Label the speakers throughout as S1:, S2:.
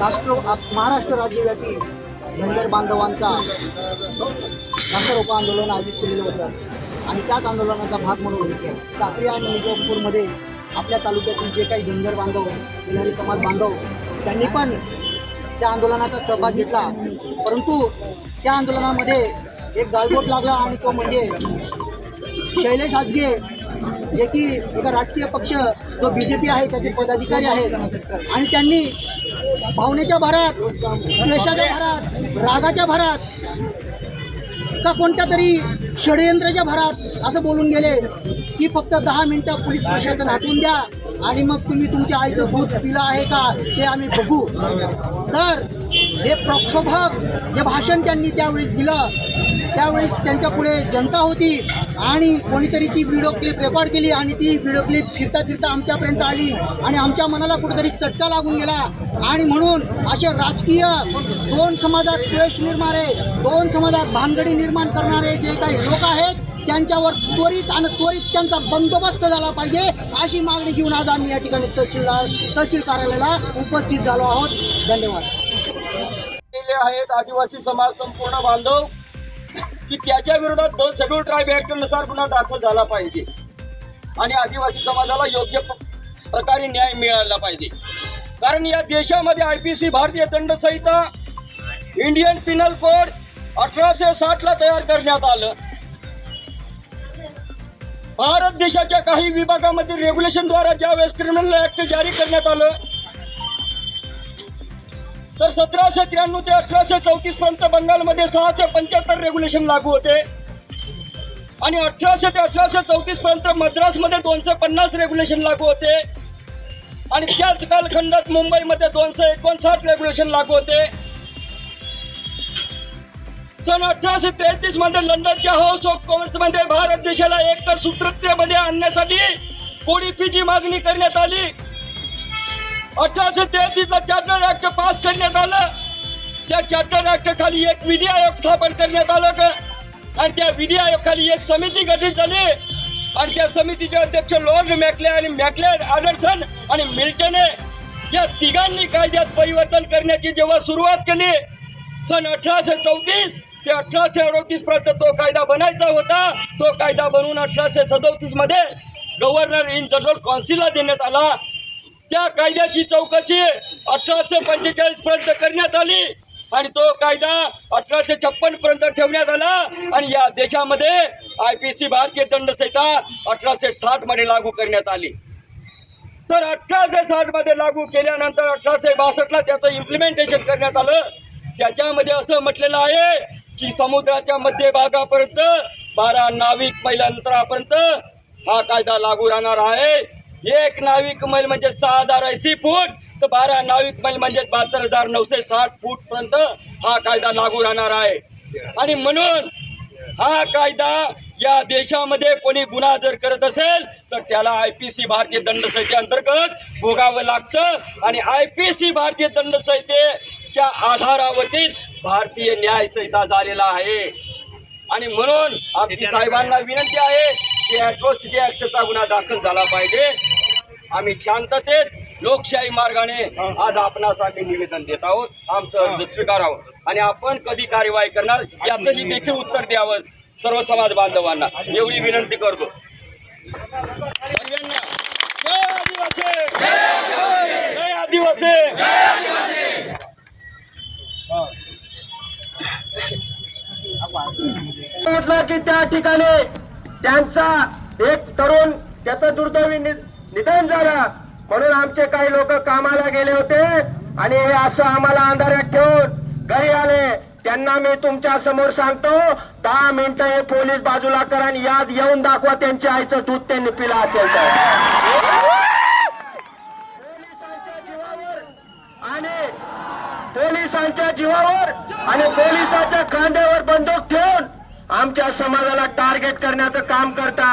S1: राष्ट्र महाराष्ट्र राज्यव्यापी धनगर बांधवांचा राष्ट्ररोपा आंदोलन आयोजित केलेलं होतं. आणि त्याच आंदोलनाचा भाग म्हणून साक्री आणि निजामपूरमध्ये आपल्या तालुक्यातील जे काही धनगर बांधव बिलारी समाज बांधव त्यांनी पण त्या आंदोलनाचा सहभाग घेतला. परंतु त्या आंदोलनामध्ये एक गालबोट लागला आणि तो म्हणजे शैलेश आजगे जे की एका राजकीय पक्ष जो बी जे पी आहे त्याचे पदाधिकारी आहेत. आणि त्यांनी भावनेच्या भरात द्वेषाच्या भरात रागाच्या भरात का कोणत्या तरी षडयंत्राच्या भरात असं बोलून गेले की फक्त दहा मिनटं पोलीस प्रशासन हटवून द्या आणि मग तुम्ही तुमच्या आईचं दूध पिलं आहे का ते आम्ही बघू. तर हे प्रक्षोभक जे भाषण त्यांनी त्यावेळेस दिलं त्यावेळेस त्यांच्या पुढे जनता होती आणि कोणीतरी ती व्हिडिओ क्लिप रेकॉर्ड केली आणि ती व्हिडिओ क्लिप फिरता फिरता आमच्यापर्यंत आली आणि आमच्या मनाला कुठेतरी चटका लागून गेला. आणि म्हणून असे राजकीय दोन समाजात द्वेष निर्माणे दोन समाजात भानगडी निर्माण करणारे जे काही लोक आहेत त्यांच्यावर त्वरित आणि त्वरित त्यांचा बंदोबस्त झाला पाहिजे अशी मागणी घेऊन आज आम्ही या ठिकाणी तहसीलदार तहसील कार्यालयाला उपस्थित झालो आहोत. धन्यवाद.
S2: आलेले आहेत आदिवासी समाज संपूर्ण बांधव की त्याच्या विरोधात दोन शेड्यूल ट्राईब ऍक्टनुसार गुन्हा दाखल झाला पाहिजे. आणि आदिवासी समाजाला योग्य प्रकारे न्याय मिळाला पाहिजे. कारण या देशामध्ये आय पी सी भारतीय दंड संहिता इंडियन पिनल कोड अठराशे साठला तयार करण्यात आलं. भारत देशाच्या काही विभागामध्ये रेग्युलेशनद्वारा ज्यावेळेस क्रिमिनल ऍक्ट जारी करण्यात आलं तर सतराशे त्र्याण्णव ते अठराशे चौतीस पर्यंत बंगालमध्ये सहाशे पंच्याहत्तर रेग्युलेशन लागू होते. आणि अठराशे ते अठराशे चौतीस पर्यंत मद्रासमध्ये दोनशे पन्नास रेग्युलेशन लागू होते. आणि त्याच कालखंडात मुंबईमध्ये दोनशे एकोणसाठ रेग्युलेशन लागू होते. सन अठराशे तेहतीसमध्ये लंडनच्या हाऊस ऑफ कॉमर्समध्ये भारत देशाला एकतर सूत्रतेमध्ये आणण्यासाठी कोडीफीची मागणी करण्यात आली. अठराशे तेहतीसचा चॅप्टर ऍक्ट पास करण्यात आलं. त्या चॅप्टर ऍक्ट खाली एक विधी आयोग स्थापन करण्यात आलं का आणि त्या विधी आयोग खाली एक समिती गठीत झाली. आणि त्या समितीचे अध्यक्ष लॉर्ड मॅकले आणि मॅकलेड आडरसन आणि मिल्टने या तिघांनी कायद्यात परिवर्तन करण्याची जेव्हा सुरुवात केली सन अठराशे चौतीस ते अठराशे अडोतीस पर्यंत तो कायदा बनायचा होता. तो कायदा बनवून अठराशे सदोतीसमध्ये गव्हर्नर इन जनरल कौन्सिलला देण्यात आला. त्या कायद्याची चौकशी अठराशे पंचेचाळीस पर्यंत करण्यात आली. आणि तो कायदा अठराशे छप्पन पर्यंत ठेवण्यात आला. आणि या देशामध्ये आय पी सी भारतीय दंड संहिता अठराशे साठमध्ये लागू करण्यात आली. तर अठराशे साठमध्ये लागू केल्यानंतर अठराशे बासष्टला त्याचं इम्प्लिमेंटेशन करण्यात आलं. त्याच्यामध्ये असं म्हटलेलं आहे की समुद्राच्या मध्यभागापर्यंत बारा नाविक मैलांतरापर्यंत हा कायदा लागू राहणार आहे. एक नाविक मैल म्हणजे सहा हजार ऐंशी फूट. तर बारा नाविक मैल म्हणजे बहात्तर हजार नऊशे साठ फूट पर्यंत हा कायदा लागू राहणार आहे. आणि म्हणून हा कायदा या देशामध्ये कोणी गुन्हा जर करत असेल तर त्याला आय पी सी भारतीय दंड संहितेअंतर्गत भोगावं लागतं. आणि आय पी सी भारतीय दंड संहितेच्या आधारावरती भारतीय न्याय संहिता झालेला आहे. आणि म्हणून आमची साहेबांना विनंती आहे की ॲट्रॉसिटी ॲक्टचा गुन्हा दाखल झाला पाहिजे. आम्ही शांततेत लोकशाही मार्गाने आज आपणास आम्ही निवेदन देत आहोत. आमचं अर्ज स्वीकार आहोत आणि आपण कधी कार्यवाही करणार याचंही देखील उत्तर द्यावं सर्व समाज बांधवांना. एवढी विनंती करतो. सर्वांना जय आदिवासी. जय आदिवासी.
S3: म्हटलं की त्या ठिकाणी त्यांचा एक तरुण त्याचं दुर्दैवी नि- निधन झालं. म्हणून आमचे काही लोक कामाला गेले होते आणि हे असं आम्हाला अंधारात ठेवून घरी आले. त्यांना मी तुमच्यासमोर सांगतो दहा मिनिटं हे पोलीस बाजूला करा आणि याद येऊन दाखवा त्यांच्या आईचं दूध त्यांनी पिलं असेल तर. पोलिसांच्या जीवावर आणि पोलिसांच्या जीवावर आणि पोलिसाच्या खांद्यावर बंदूक ठेवून आमच्या समाजाला टार्गेट करण्याचं काम करता.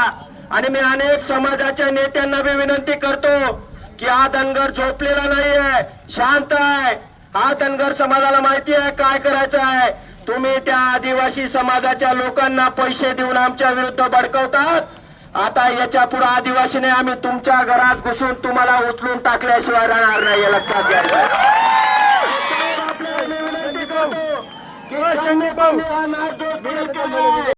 S3: आणि मी अनेक समाजाच्या नेत्यांना बी विनंती करतो की हा धनगर झोपलेला नाहीये. शांत आहे. हा धनगर समाजाला माहिती आहे काय करायचं आहे. तुम्ही त्या आदिवासी समाजाच्या लोकांना पैसे देऊन आमच्या विरुद्ध भडकवतात. आता याच्यापुढे आदिवासीने आम्ही तुमच्या घरात घुसून तुम्हाला उचलून टाकल्याशिवाय राहणार नाही हे लक्षात घ्यायचं